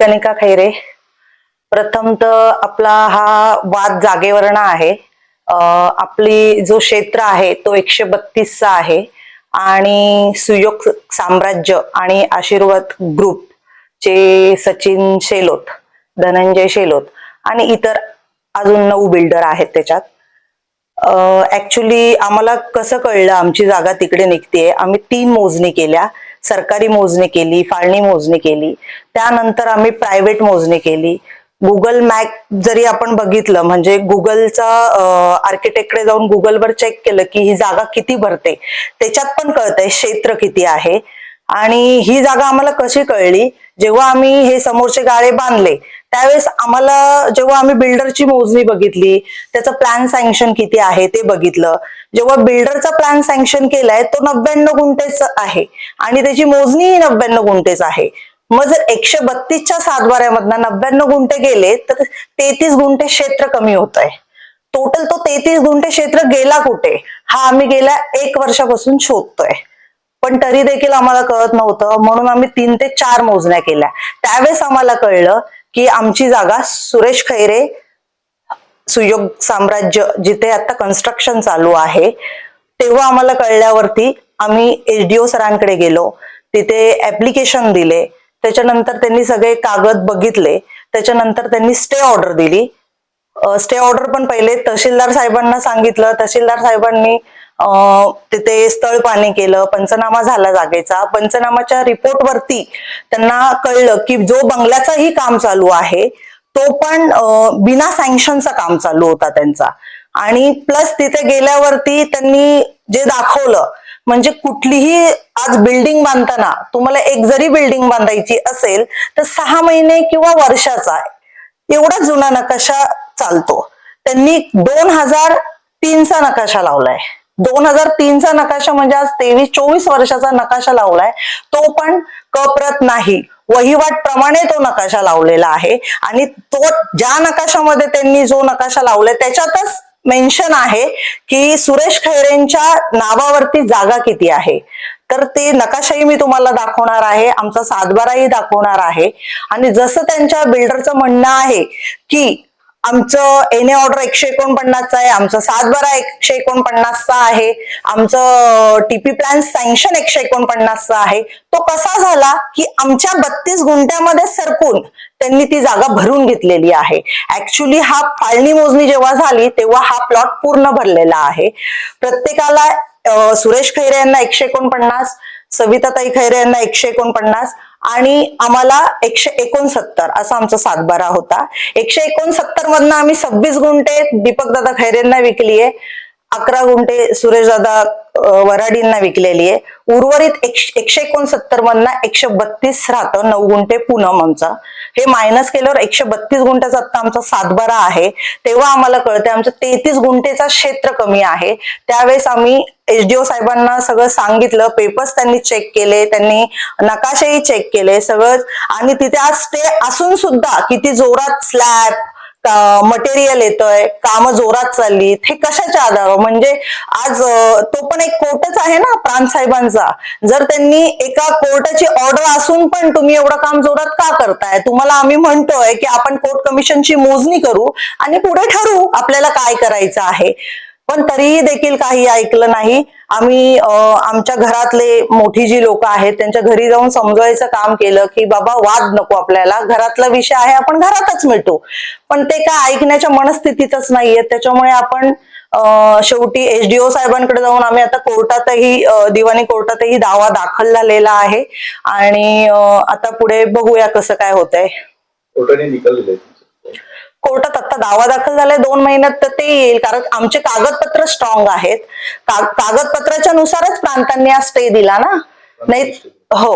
कनिका खैरे प्रथम तर आपला हा वाद जागेवरनं आहे. आपली जो क्षेत्र आहे तो एकशे बत्तीसचा आहे आणि सुयोग साम्राज्य आणि आशीर्वाद ग्रुप चे सचिन शेलोत धनंजय शेलोत आणि इतर अजून नऊ बिल्डर आहेत त्याच्यात. ऍक्च्युली आम्हाला कसं कळलं? आमची जागा तिकडे निघतेय. आम्ही तीन मोजणी केल्या. सरकारी मोजणी केली फाळणी मोजणी केली त्यानंतर आम्ही प्रायव्हेट मोजणी केली. गुगल मॅप जरी आपण बघितलं म्हणजे गुगलचा आर्किटेक्टकडे जाऊन गुगलवर चेक केलं की ही जागा किती भरते त्याच्यात पण कळतंय क्षेत्र किती आहे. आणि ही जागा आम्हाला कशी कळली? जेव्हा आम्ही हे समोरचे गाळे बांधले त्यावेळेस आम्हाला जेव्हा आम्ही बिल्डरची मोजणी बघितली त्याचं प्लॅन सँक्शन किती आहे ते बघितलं. जेव्हा बिल्डरचा प्लॅन सँक्शन केलाय तो नव्याण्णव गुंठेच आहे. आणि त्याची मोजणीही नव्याण्णव गुंठेच आहे. मग जर एकशे बत्तीसच्या सातबाऱ्यामधनं नव्याण्णव गुंठे गेले तर तेहतीस गुंठे क्षेत्र कमी होत आहे टोटल तो तेहतीस गुंठे क्षेत्र गेला कुठे? हा आम्ही गेल्या एक वर्षापासून शोधतोय. पण तरी देखील आम्हाला कळत नव्हतं म्हणून आम्ही तीन ते चार मोजण्या केल्या. त्यावेळेस आम्हाला कळलं की आमची जागा सुरेश खैरे सुयोग साम्राज्य जिथे आता कन्स्ट्रक्शन चालू आहे तेव्हा आम्हाला कळल्यावरती आम्ही एचडीओ सरांकडे गेलो. तिथे ऍप्लिकेशन दिले. त्याच्यानंतर त्यांनी सगळे कागद बघितले. त्याच्यानंतर त्यांनी स्टे ऑर्डर दिली. स्टे ऑर्डर पण पहिले तहसीलदार साहेबांना सांगितलं. तहसीलदार साहेबांनी तिथे स्थळ पाणी केलं पंचनामा झाला जागेचा. पंचनामाच्या रिपोर्ट वरती त्यांना कळलं की जो बंगल्याचंही काम चालू आहे तो पण बिना सँक्शनचा काम चालू होता त्यांचा. आणि प्लस तिथे गेल्यावरती त्यांनी जे दाखवलं म्हणजे कुठलीही आज बिल्डिंग बांधताना तुम्हाला एक जरी बिल्डिंग बांधायची असेल तर सहा महिने किंवा वर्षाचा एवढा जुना नकाशा चालतो. त्यांनी दोन हजार तीनचा नकाशा लावलाय. दोन हजार तीनचा नकाशा म्हणजे आज तेवीस चोवीस वर्षाचा नकाशा लावलाय. तो पण कप्रत नाही. वहिवाट प्रमाणे तो नकाशा लावलेला आहे. आणि तो ज्या नकाशामध्ये त्यांनी जो नकाशा लावलाय त्याच्यातच मेन्शन आहे की सुरेश खैरेंच्या नावावरती जागा किती आहे. तर ते नकाशाही मी तुम्हाला दाखवणार आहे. आमचा सातबाराही दाखवणार आहे. आणि जसं त्यांच्या बिल्डरचं म्हणणं आहे की आमचं एने ऑर्डर एकशे एकोणपन्नासचा आहे आमचं सातबारा एकशे एकोणपन्नासचा आहे आमचं टीपी प्लॅन सँक्शन एकशे एकोणपन्नासचा आहे. तो कसा झाला की आमच्या बत्तीस गुंठ्यामध्ये सरकून त्यांनी ती जागा भरून घेतलेली आहे. ऍक्च्युली हा फाळणी मोजणी जेव्हा झाली तेव्हा हा प्लॉट पूर्ण भरलेला आहे. प्रत्येकाला सुरेश खैरे यांना एकशे एकोणपन्नास सविताताई खैरे यांना एकशे एकोणपन्नास आणि आम्हाला एकशे एकोणसत्तर असा आमचा सातबारा होता. एकशे एकोणसत्तर मधनं आम्ही सव्वीस गुंठे दीपक दादा खैरेंना विकली आहे अकरा गुंठे सुरेशदादा वराडींना विकलेली आहे उर्वरित एकशे एकशे एकोणसत्तर मधनं एकशे बत्तीस राहतं नऊ गुंठे पूनम आमचा. हे मायनस केल्यावर एकशे बत्तीस गुंठ्याचा आता आमचा सातबारा आहे. तेव्हा आम्हाला कळते आमचं तेहतीस गुंठेचा क्षेत्र कमी आहे. त्यावेळेस आम्ही एचडीओ साहेबांना सगळं सांगितलं पेपर्स त्यांनी चेक केले त्यांनी नकाशेही चेक केले सगळं. आणि तिथे आज स्टे असून सुद्धा किती जोरात स्लॅब मटेरियल येतोय काम जोरात चालली हे कशाच्या आधारावर? म्हणजे आज तो पण एक कोर्टच आहे ना प्रांत साहेबांचा. जर त्यांनी एका कोर्टाची ऑर्डर असून पण तुम्ही एवढं काम जोरात का करताय? तुम्हाला आम्ही म्हणतोय की आपण कोर्ट कमिशनची मोजणी करू आणि पुढे ठरवू आपल्याला काय करायचं आहे. पण तरीही देखील काही ऐकलं नाही. आम्ही आमच्या घरातले मोठी जी लोक आहेत त्यांच्या घरी जाऊन समजवायचं काम केलं की बाबा वाद नको आपल्याला. घरातला विषय आहे आपण घरातच मिळतो. पण ते काय ऐकण्याच्या मनस्थितीतच नाहीये. त्याच्यामुळे आपण शेवटी एचडीओ साहेबांकडे जाऊन आम्ही आता कोर्टातही दिवाणी कोर्टातही दावा दाखल झालेला आहे. आणि आता पुढे बघूया कसं काय होतंय. कोर्टाने निकाल दिले कोर्टात आता दावा दाखल झालाय दोन महिन्यात तर ते येईल. कारण आमचे कागदपत्र स्ट्रॉंग आहेत. का- कागदपत्राच्या नुसारच प्रांतांनी हा स्टे दिला ना? नाही हो.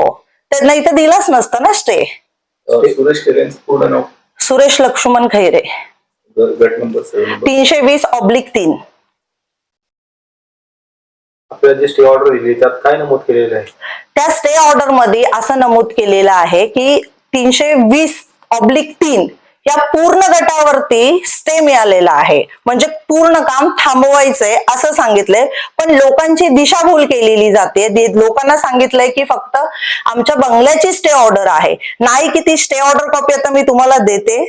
तर नाही तर दिलाच नसतं ना स्टे सुरेश केलेंचं पूर्ण नाव? सुरेश लक्ष्मण खैरे. गट नंबर तीनशे वीस ऑब्लिक तीन. आपल्याला जे स्टे ऑर्डर दिली त्यात काय नमूद केलेलं आहे? त्या स्टे ऑर्डरमध्ये असं नमूद केलेलं आहे की तीनशे वीस ऑब्लिक तीन या पूर्ण गटावरती स्टे मिळालेला आहे. म्हणजे पूर्ण काम थांबवायचंय असं सांगितलंय. पण लोकांची दिशाभूल केलेली जाते. लोकांना सांगितलंय की फक्त आमच्या बंगल्याची स्टे ऑर्डर आहे. नाही की ती स्टे ऑर्डर कॉपी आता मी तुम्हाला देते.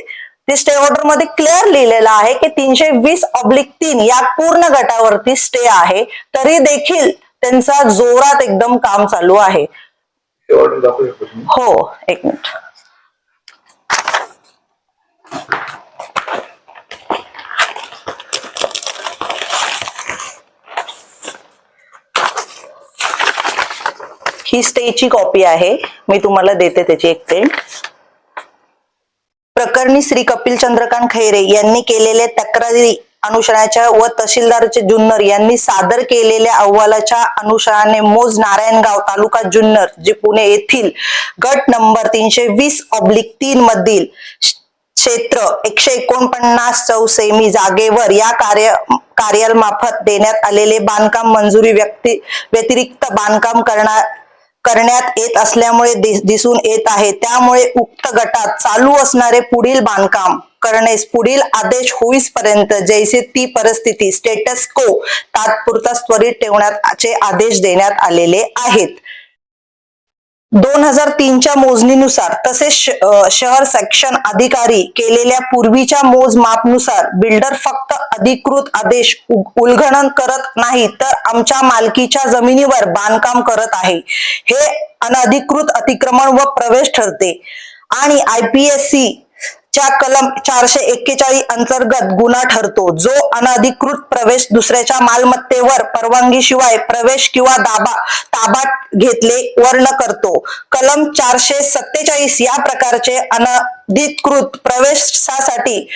ती स्टे ऑर्डरमध्ये क्लिअर लिहिलेलं आहे की तीनशे वीस ऑब्लिक तीन या पूर्ण गटावरती स्टे आहे. तरी देखील त्यांचा जोरात एकदम काम चालू आहे. हो एक मिनिट. ही स्टेची कॉपी आहे. मी तुम्हाला देते त्याची एक पेन प्रकरणी श्री कपिल चंद्रकांत खैरे यांनी केलेल्या तक्रारी अनुसरणाच्या व तहसीलदारचे जुन्नर यांनी सादर केलेल्या अहवालाच्या अनुषंगाने मोज नारायणगाव तालुका जुन्नर जे पुणे येथील गट नंबर तीनशे वीस ऑब्लिक तीन मधील क्षेत्र एकशे एकोणपन्नास चौसेमी जागेवर या कार्य कार्यालमार्फत देण्यात आलेले बांधकाम मंजुरी व्यक्ती व्यतिरिक्त बांधकाम करणार करण्यात येत असल्यामुळे दिसून येत आहे. त्यामुळे उक्त गटात चालू असणारे पुढील बांधकाम करण्यास पुढील आदेश होईसपर्यंत जैसे ती परिस्थिती स्टेटस को तात्पुरता त्वरित ठेवण्याचे आदेश देण्यात आलेले आहेत. दोन हजार तीनच्या मोजणीनुसार तसेच श- शहर सेक्शन अधिकारी केलेल्या पूर्वीच्या मोजमापनुसार बिल्डर फक्त अधिकृत आदेश उ- उल्लंघन करत नाही तर आमच्या मालकीच्या जमिनीवर बांधकाम करत आहे. हे अनधिकृत अतिक्रमण व प्रवेश ठरते. आणि आयपीएससी च्या कलम चारशे एक्केचाळीस अंतर्गत गुन्हा ठरतो. जो अनधिकृत प्रवेश दुसऱ्याच्या मालमत्तेवर परवानगीशिवाय प्रवेश किंवा दाबा ताब्यात घेतले वर्ण करतो. कलम चारशे सत्तेचाळीस या प्रकारचे अनधिकृत प्रवेशासाठी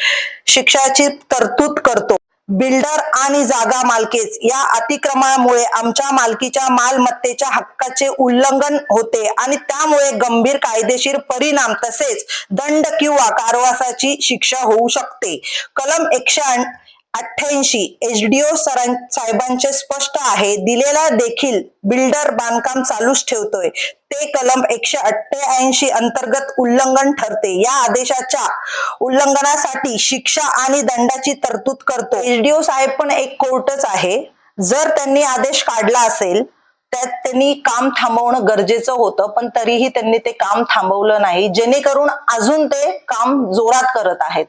शिक्षाची तरतूद करतो. बिल्डर आणि जागा मालकेच. या अतिक्रमणामुळे आमच्या मालकीच्या मालमत्तेच्या हक्काचे उल्लंघन होते आणि त्यामुळे गंभीर कायदेशीर परिणाम तसेच दंड किंवा कारवासाची शिक्षा होऊ शकते. कलम एकशे अठ्ठ्याऐंशी. एचडीओ सरां साहेबांचे स्पष्ट आहे. दिलेला देखील बिल्डर बांधकाम चालूच ठेवतोय. ते कलम एकशे अठ्ठ्याऐंशी अंतर्गत उल्लंघन ठरते. या आदेशाच्या उल्लंघनासाठी शिक्षा आणि दंडाची तरतूद करतो एचडीओ साहेब पण एक कोर्टच आहे. जर त्यांनी आदेश काढला असेल त्यात त्यांनी काम थांबवणं गरजेचं होतं पण तरीही त्यांनी ते काम थांबवलं नाही. जेणेकरून अजून ते काम जोरात करत आहेत.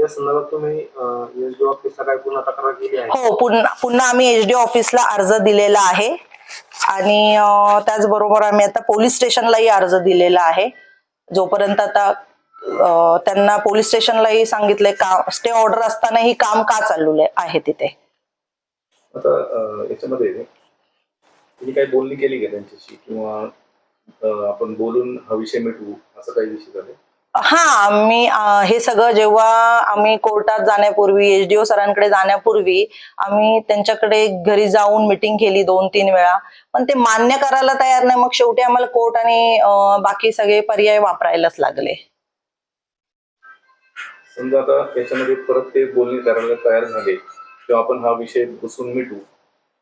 या संदर्भात तुम्ही एसडी ऑफिसला काय पुन्हा तक्रार केली आहे? हो पुन्हा पुन्हा आम्ही एचडी ऑफिसला अर्ज दिलेला आहे. आणि त्याचबरोबर आम्ही आता पोलीस स्टेशनलाही अर्ज दिलेला आहे. जोपर्यंत आता त्यांना पोलीस स्टेशनलाही सांगितलंय का स्टे ऑर्डर असतानाही काम का चालू आहे तिथे? आता याच्यामध्ये तुम्ही काही बोलणी केली का त्यांच्याशी? किंवा आपण बोलून हा विषय मिटवू असं काही विषय झाले हा आम्ही हे सगळं जेव्हा आम्ही कोर्टात जाण्यापूर्वी एचडीओ सरांकडे जाण्यापूर्वी आम्ही त्यांच्याकडे घरी जाऊन मिटिंग केली दोन तीन वेळा. पण ते मान्य करायला तयार नाही. मग शेवटी आम्हाला कोर्ट आणि बाकी सगळे पर्याय वापरायलाच लागले. समजा आता त्याच्यामध्ये परत ते बोलणी करायला तयार झाले किंवा आपण हा विषय बसून मिटू.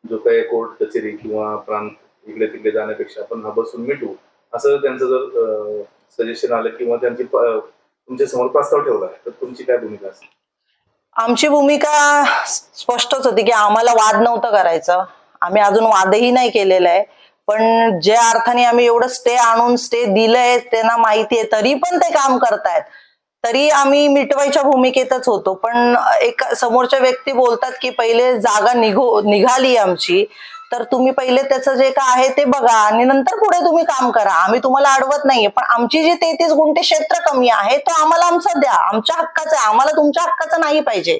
जो काही कोर्ट कचेरी किंवा प्रांत इकडे तिकडे जाण्यापेक्षा आपण हा बसून मिटू. असं त्यांचं जर सजेशन आलं किंवा त्यांची तुमच्यासमोर प्रस्ताव ठेवला तर तुमची काय भूमिका असेल आमची भूमिका स्पष्टच होती की आम्हाला वाद नव्हतं करायचं. आम्ही अजून वादही नाही केलेला आहे. पण ज्या अर्थाने आम्ही एवढं स्टे आणून स्टे दिलंय त्यांना माहिती आहे तरी पण ते काम करतायत. तरी आम्ही मिटवायच्या भूमिकेतच होतो. पण एक समोरच्या व्यक्ती बोलतात की पहिले जागा निघो निघाली आमची. तर तुम्ही पहिले त्याचं जे काय आहे ते बघा आणि नंतर पुढे तुम्ही काम करा. आम्ही तुम्हाला अडवत नाहीये पण आमची जी तेहतीस गुंठे क्षेत्र कमी आहे तो आम्हाला आमचा द्या. आमच्या हक्काचं आहे. आम्हाला तुमच्या हक्काचं नाही पाहिजे.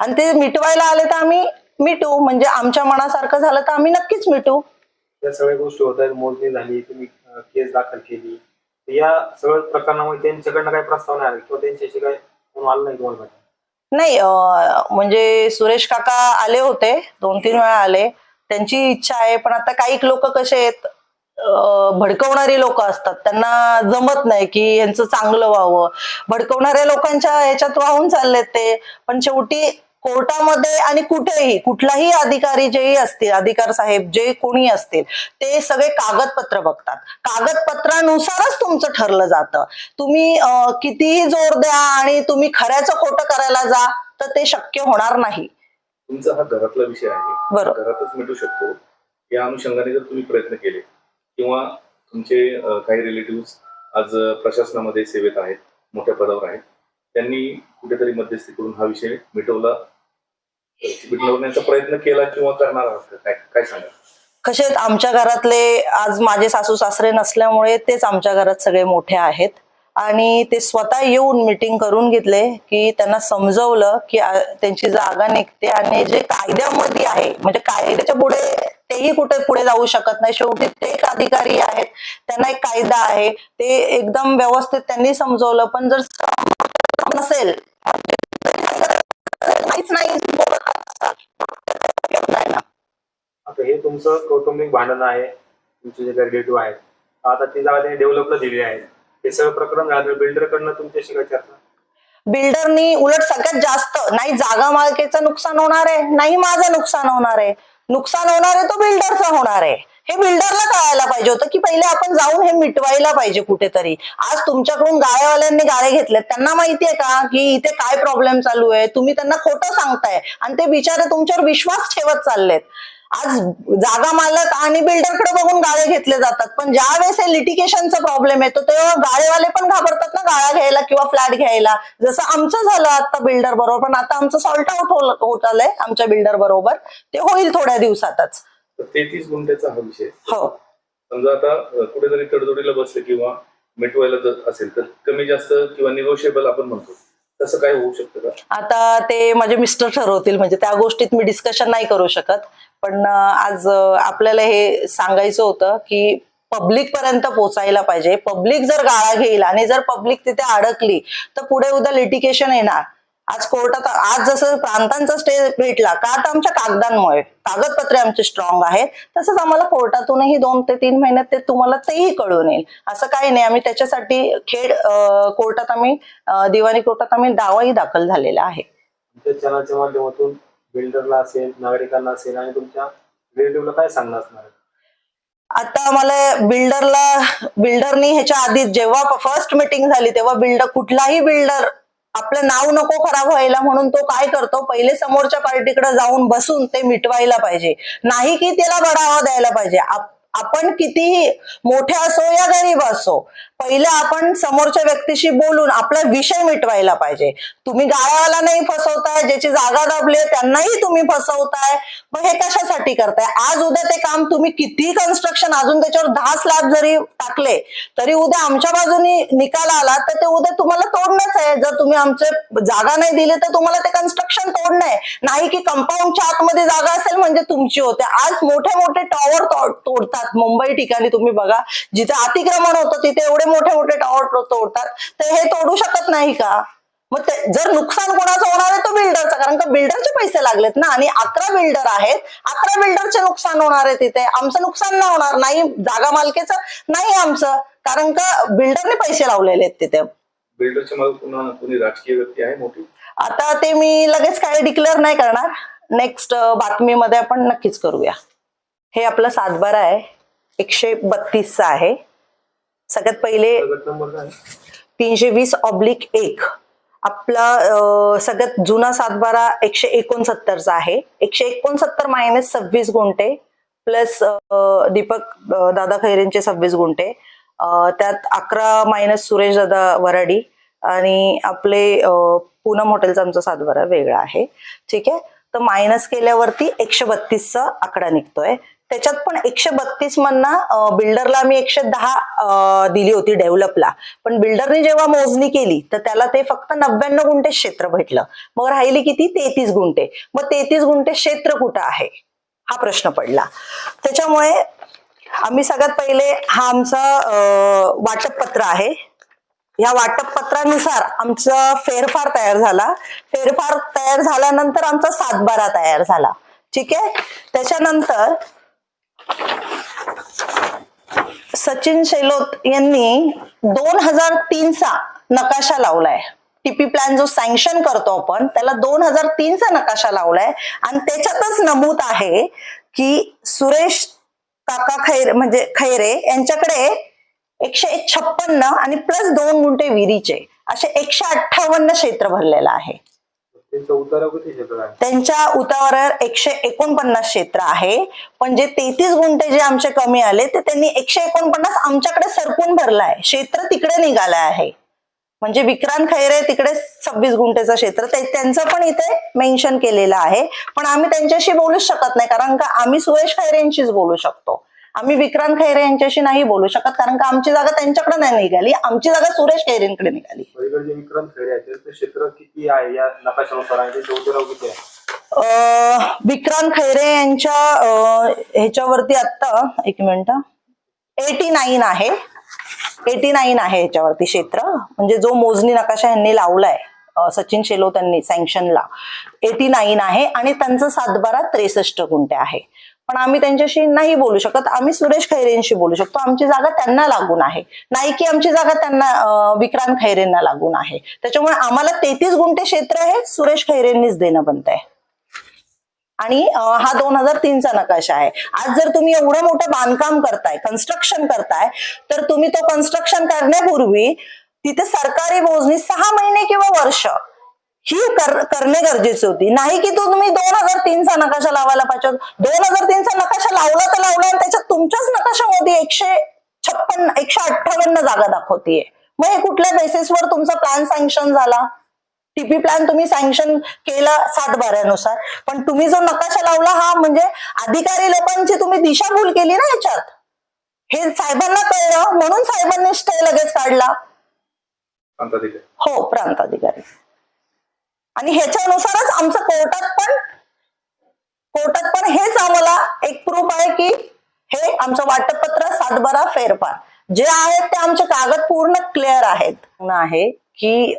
आणि ते मिटवायला आले तर आम्ही मिटू. म्हणजे आमच्या मनासारखं झालं तर आम्ही नक्कीच मिटू. या सगळ्या गोष्टी होत आहेत. मोजणी झाली तुम्ही केस दाखल केली. या सगळ्या प्रकरणामुळे त्यांच्याकडनं काही प्रस्तावना आली आले किंवा त्यांच्याशी काय कोण आलं नाही तुम्हाला? नाही म्हणजे सुरेश काका आले होते दोन तीन वेळा आले. त्यांची इच्छा आहे पण आता काही लोक कसे आहेत भडकवणारी लोक असतात. त्यांना जमत नाही की यांचं चांगलं व्हावं. भडकवणाऱ्या लोकांच्या ह्याच्यात वाहून चाललेत ते. पण शेवटी कोर्टामध्ये आणि कुठेही कुठलाही अधिकारी जेही असतील अधिकार साहेब जे कोणी असतील ते सगळे कागदपत्र बघतात. कागदपत्रानुसारच तुमचं ठरलं जातं. तुम्ही कितीही जोर द्या आणि तुम्ही खऱ्याचं खोटं करायला जा तर ते शक्य होणार नाही. तुमचा हा घरातला विषय आहे. बरोबर. घरातच मिटू शकतो. या अनुषंगाने जर तुम्ही प्रयत्न केले किंवा तुमचे काही रिलेटिव्ह आज प्रशासनामध्ये सेवेत आहेत मोठ्या पदावर आहेत त्यांनी कुठेतरी मध्यस्थी करून हा विषय मिटवला मिटवण्याचा प्रयत्न केला किंवा करणार आहात? काय काय सांगा कसे आमच्या घरातले आज माझे सासू सासरे नसल्यामुळे तेच आमच्या घरात सगळे मोठे आहेत. आणि ते स्वतः येऊन मिटिंग करून घेतले की त्यांना समजवलं की त्यांची जागा निघते आणि जे कायद्यामध्ये आहे म्हणजे कायद्याच्या पुढे तेही कुठे पुढे जाऊ शकत नाही. शेवटी ते एक अधिकारी आहेत. त्यांना एक कायदा आहे. ते एकदम व्यवस्थित त्यांनी समजवलं. पण जर नसेल काहीच नाही आता हे तुमचं कौटुंबिक भांडण आहे तुमचे जे रिलेटिव्ह आहेत आता ती जागा त्यांनी डेव्हलपला दिली आहे. हे सगळं प्रकरण झालं बिल्डरकडनं तुमच्याशी काय चर्चा? बिल्डरनी उलट सगळ्यात जास्त नाही जागा मालकीचं नुकसान होणार आहे नाही माझं नुकसान होणार आहे. नुकसान होणार आहे तो बिल्डरचा होणार आहे. हे बिल्डरला कळायला पाहिजे होतं की पहिले आपण जाऊन हे मिटवायला पाहिजे कुठेतरी. आज तुमच्याकडून गाळेवाल्यांनी गाळे घेतलेत. त्यांना माहितीये का की इथे काय प्रॉब्लेम चालू आहे? तुम्ही त्यांना खोटं सांगताय. आणि ते बिचारे तुमच्यावर विश्वास ठेवत चाललेत. आज जागा मालक आणि बिल्डरकडे बघून गाळे घेतले जातात. पण ज्या वेळेस हे लिटिगेशनचा प्रॉब्लेम येतो तेव्हा गाळेवाले पण घाबरतात ना गाळा घ्यायला किंवा फ्लॅट घ्यायला. जसं आमचं झालं आता बिल्डर बरोबर पण आता आमचं सॉल्ट आउट होत आलंय आमच्या बिल्डर बरोबर. ते होईल थोड्या दिवसातच. तर तेहतीस गुंठ्याचा हा विषय. हो. समजा आता कुठेतरी तडजोडीला बसले किंवा मिटवायला जर असेल तर कमी जास्त किंवा निगोशिएबल आपण म्हणतो. तसं काय होऊ शकतं का? आता ते माझे मिस्टर ठरवतील म्हणजे त्या गोष्टीत मी डिस्कशन नाही करू शकत. पण आज आपल्याला हे सांगायचं होतं की पब्लिक पर्यंत पोचायला पाहिजे. पब्लिक जर गाळा घेईल आणि जर पब्लिक तिथे अडकली तर पुढे उद्या लिटिगेशन येणार. आज कोर्टात आज जसं प्रांतांचा स्टे भेटला का तर आमच्या कागदांमुळे. कागदपत्रे आमचे स्ट्रॉंग आहेत. तसंच आम्हाला कोर्टातूनही दोन ते तीन महिन्यात ते तुम्हाला तेही कळून येईल. असं काही नाही. आम्ही त्याच्यासाठी खेड कोर्टात आम्ही दिवाणी कोर्टात आम्ही दावाही दाखल झालेला आहे. चॅनलच्या माध्यमातून बिल्डरला असेल नागरिकांना असेल आणि तुमच्या रिलेटिव्हला काय सांगणार असणार? आता मला बिल्डरला बिल्डरनी ह्याच्या आधी जेव्हा फर्स्ट मीटिंग झाली तेव्हा बिल्डर कुठलाही बिल्डर आपलं नाव नको खराब व्हायला म्हणून तो काय करतो? पहिले समोरच्या पार्टीकडे जाऊन बसून ते मिटवायला पाहिजे. नाही की त्याला बढावा द्यायला पाहिजे. आपण कितीही मोठे असो या गरीब असो पहिले आपण समोरच्या व्यक्तीशी बोलून आपला विषय मिटवायला पाहिजे. तुम्ही गाळावाला नाही फसवताय ज्याची जागा दाबली त्यांनाही तुम्ही फसवताय. मग हे कशासाठी करताय? आज उद्या ते काम तुम्ही किती कन्स्ट्रक्शन अजून त्याच्यावर दहा स्लॅब जरी टाकले तरी उद्या आमच्या बाजूनी निकाल आला तर ते उद्या तुम्हाला तोडणंच आहे. जर तुम्ही आमचे जागा नाही दिली तर तुम्हाला ते कन्स्ट्रक्शन तोडणं आहे. नाही की कंपाऊंडच्या आतमध्ये जागा असेल म्हणजे तुमची होते. आज मोठे मोठे टॉवर तोडतात. मुंबई ठिकाणी तुम्ही बघा जिथे अतिक्रमण होतं तिथे एवढे मोठे मोठे टॉवर तोडतात. तर हे तोडू शकत नाही का? मग ते जर नुकसान कोणाचं होणार आहे तो बिल्डरचा कारण का बिल्डरचे पैसे लागलेत ना? आणि अकरा बिल्डर आहेत. अकरा बिल्डरचे नुकसान होणार आहे तिथे. आमचं नुकसान नाही होणार. नाही जागा मालकीचं नाही आमचं. कारण का बिल्डरने पैसे लावलेले आहेत तिथे. बिल्डरच्या कोणी राजकीय व्यक्ती आहे मोठी? आता ते मी लगेच काय डिक्लेअर नाही करणार. नेक्स्ट बातमीमध्ये आपण नक्कीच करूया. हे आपलं सातबारा आहे. एकशे बत्तीसचा आहे. सगळ्यात पहिले तीनशे वीस ऑब्लिक एक. आपला सगळ्यात जुना सातबारा एकशे एकोणसत्तरचा आहे. एकशे एकोणसत्तर मायनस सव्वीस गुंठे प्लस दीपक दादा खैरेंचे सव्वीस गुंठे. त्यात अकरा मायनस सुरेश दादा वराडी आणि आपले पूनम हॉटेलचा आमचा सातबारा वेगळा आहे. ठीक आहे? तर मायनस केल्यावरती एकशे बत्तीसचा आकडा निघतोय. त्याच्यात पण एकशे बत्तीस म्हणणं बिल्डरला आम्ही एकशे दहा दिली होती डेव्हलपला पण बिल्डरने जेव्हा मोजणी केली तर त्याला ते फक्त नव्याण्णव गुंठे क्षेत्र भेटलं. मग राहिली किती? तेहतीस गुंठे. मग तेहतीस गुंठे क्षेत्र कुठं आहे? हा प्रश्न पडला. त्याच्यामुळे आम्ही सगळ्यात पहिले हा आमचा वाटप पत्र आहे. या वाटप पत्रानुसार आमचा फेरफार तयार झाला. फेरफार तयार झाल्यानंतर आमचा सातबारा तयार झाला. ठीक आहे? त्याच्यानंतर सचिन शेलोत यांनी दोन हजार तीनचा नकाशा लावलाय. टीपी प्लॅन जो सँक्शन करतो आपण त्याला दोन हजार तीनचा नकाशा लावलाय. आणि त्याच्यातच नमूद आहे की सुरेश काका खैरे म्हणजे खैरे यांच्याकडे एकशे एक छप्पन्न आणि प्लस दोन गुंठे विहिरीचे असे एकशे अठ्ठावन्न क्षेत्र भरलेलं आहे. आहे त्यांच्या उतावरावर एकशे एकोणपन्नास क्षेत्र आहे. पण जे तेहतीस गुंठे जे आमचे कमी आले ते त्यांनी एकशे एकोणपन्नास आमच्याकडे सरकून भरलाय. क्षेत्र तिकडे निघालं आहे. म्हणजे विक्रांत खैरे तिकडे सव्वीस गुंठेचं क्षेत्र ते त्यांचं पण इथे मेन्शन केलेलं आहे. पण आम्ही त्यांच्याशी बोलूच शकत नाही कारण का आम्ही सुरेश खैरे यांशीच बोलू शकतो. आम्ही विक्रांत खैरे यांच्याशी नाही बोलू शकत कारण का आमची जागा त्यांच्याकडे नाही निघाली आमची जागा सुरेश खैरेंकडे निघाली. पलीकडे जे विक्रांत खैरे आहेत त्याचं क्षेत्र किती आहे या नकाशानुसार आहे त्याचे उतारा किती आहे? अं, विक्रांत खैरे यांच्या अं, ह्याच्यावरती आता एक मिनिट. एटी नाईन आहे. एटी नाईन आहे ह्याच्यावरती क्षेत्र. म्हणजे जो मोजणी नकाशा यांनी लावलाय अं, सचिन शेलो त्यांनी सँक्शनला एटी नाईन आहे आणि त्यांचं सातबारा त्रेसष्ट गुंठे आहे. पण आम्ही त्यांच्याशी नाही बोलू शकत. आम्ही सुरेश खैरेंशी बोलू शकतो. आमची जागा त्यांना लागून आहे. नाही की आमची जागा त्यांना विक्रांत खैरेंना लागून आहे. त्याच्यामुळे आम्हाला तेहतीस गुंठे क्षेत्र हे सुरेश खैरेंनीच देणं बनतंय. आणि हा दोन हजार तीनचा नकाशा आहे. आज जर तुम्ही एवढं मोठं बांधकाम करताय कन्स्ट्रक्शन करताय तर तुम्ही तो कन्स्ट्रक्शन करण्यापूर्वी तिथे सरकारी मोजणी सहा महिने किंवा वर्ष ही कर, करणे गरजेची होती. नाही की तो तुम्ही दोन हजार तीनचा नकाशा लावायला पाहिजे दोन हजार तीनचा नकाशा लावला तर लावला आणि त्याच्यात तुमच्याच नकाशामध्ये एकशे छप्पन एकशे अठ्ठावन्न जागा दाखवतीये. मग हे कुठल्या बेसिसवर तुमचा प्लॅन सँक्शन झाला? टीपी प्लॅन तुम्ही सँक्शन केला सात बाऱ्यानुसार पण तुम्ही जो नकाशा लावला हा म्हणजे अधिकारी लोकांची तुम्ही दिशाभूल केली ना याच्यात? हे साहेबांना कळलं. म्हणून साहेबांनी स्टे लगेच काढला. हो प्रांताधिकारी. आणि ह्याच्यानुसारच आमचं कोर्टात पण कोर्टात पण हेच आम्हाला एक प्रूफ आहे की हे आमचं वाटपत्र सातबारा फेरफार. जे आहेत ते आमचे कागद पूर्ण क्लिअर आहेत. आहे की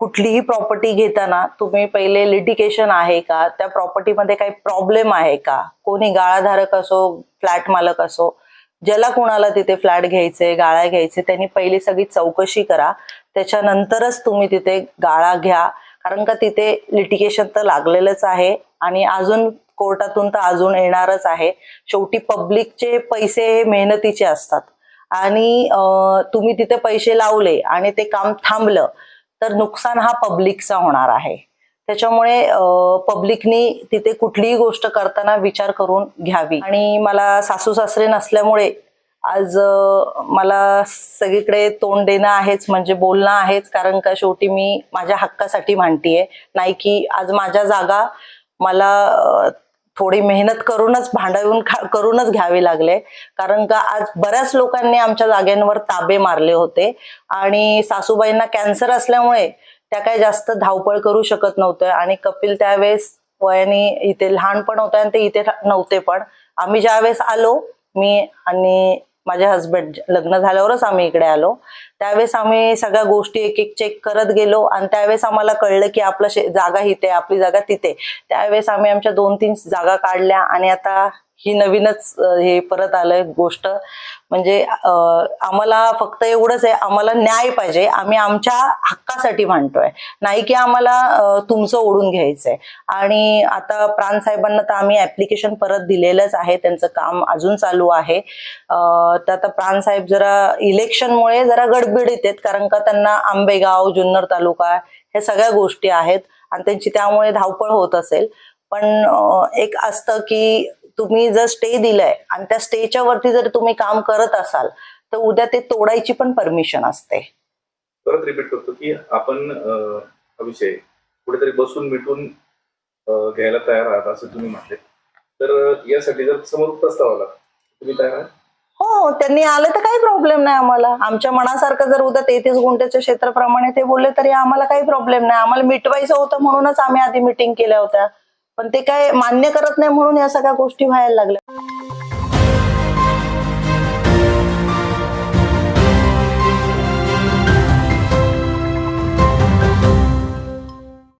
कुठलीही प्रॉपर्टी घेताना तुम्ही पहिले लिटिकेशन आहे का? त्या प्रॉपर्टीमध्ये काही प्रॉब्लेम आहे का? कोणी गाळाधारक असो फ्लॅट मालक असो ज्याला कुणाला तिथे फ्लॅट घ्यायचे गाळा घ्यायचे त्यांनी पहिली सगळी चौकशी करा. त्याच्यानंतरच तुम्ही तिथे गाळा घ्या. कारण का तिथे लिटिगेशन तर लागलेलंच आहे आणि अजून कोर्टातून तर अजून येणारच आहे. शेवटी पब्लिकचे पैसे हे मेहनतीचे असतात. आणि तुम्ही तिथे पैसे लावले आणि ते काम थांबलं तर नुकसान हा पब्लिकचा होणार आहे. त्याच्यामुळे पब्लिकनी तिथे कुठलीही गोष्ट करताना विचार करून घ्यावी. आणि मला सासू सासरे नसल्यामुळे आज मला सगळीकडे तोंड देणं आहेच म्हणजे बोलणं आहेच कारण का शेवटी मी माझ्या हक्कासाठी मांडतीये नाही की आज माझ्या जागा मला थोडी मेहनत करूनच भांडवून खा- करूनच घ्यावे लागले. कारण का आज बऱ्याच लोकांनी आमच्या जाग्यांवर ताबे मारले होते आणि सासूबाईंना कॅन्सर असल्यामुळे त्या काही जास्त धावपळ करू शकत नव्हत्या आणि कपिल त्यावेळेस वयाने इथे लहान पण होते आणि ते इथे नव्हते पण. आम्ही ज्यावेळेस आलो मी आणि माझ्या हसबंड लग्न झाल्यावरच आम्ही इकडे आलो. त्यावेळेस आम्ही सगळ्या गोष्टी एक एक चेक करत गेलो आणि त्यावेळेस आम्हाला कळलं की आपलं जागा इथे आपली जागा तिथे त्यावेळेस आम्ही आमच्या दोन तीन जागा काढल्या आणि आता ही नवीनच हे परत आलंय गोष्ट. म्हणजे आम्हाला फक्त एवढंच आहे आम्हाला न्याय पाहिजे. आम्ही आमच्या हक्कासाठी मांडतोय. नाही की आम्हाला तुमचं ओढून घ्यायचंय. आणि आता प्राण साहेबांना तर आम्ही ऍप्लिकेशन परत दिलेलंच आहे. त्यांचं काम अजून चालू आहे. तर आता प्राण साहेब जरा इलेक्शनमुळे जरा गडबडीत आहेत कारण का त्यांना आंबेगाव जुन्नर तालुका हे सगळ्या गोष्टी आहेत. आणि त्यांची त्यामुळे धावपळ होत असेल. पण एक असतं की तुम्ही जर स्टे दिलाय आणि त्या स्टेच्या वरती जर तुम्ही काम करत असाल तर उद्या ते तोडायची पण परमिशन असते. परत रिपीट करतो की आपण हा विषय कुठेतरी बसून मिटून घ्यायला तयार आहात असं तुम्ही म्हटले. तर यासाठी जर समोर प्रस्ताव आला तुम्ही तयार आहात? हो त्यांनी आलं तर काही प्रॉब्लेम नाही आम्हाला. आमच्या मनासारखं जर उद्या तेहतीस गुंठ्याच्या क्षेत्राप्रमाणे ते बोलले तरी आम्हाला काही प्रॉब्लेम नाही. आम्हाला मिटवायचं होतं म्हणूनच आम्ही आधी मिटिंग केल्या होत्या. पण ते काय मान्य करत नाही म्हणून या सगळ्या गोष्टी व्हायला लागल्या.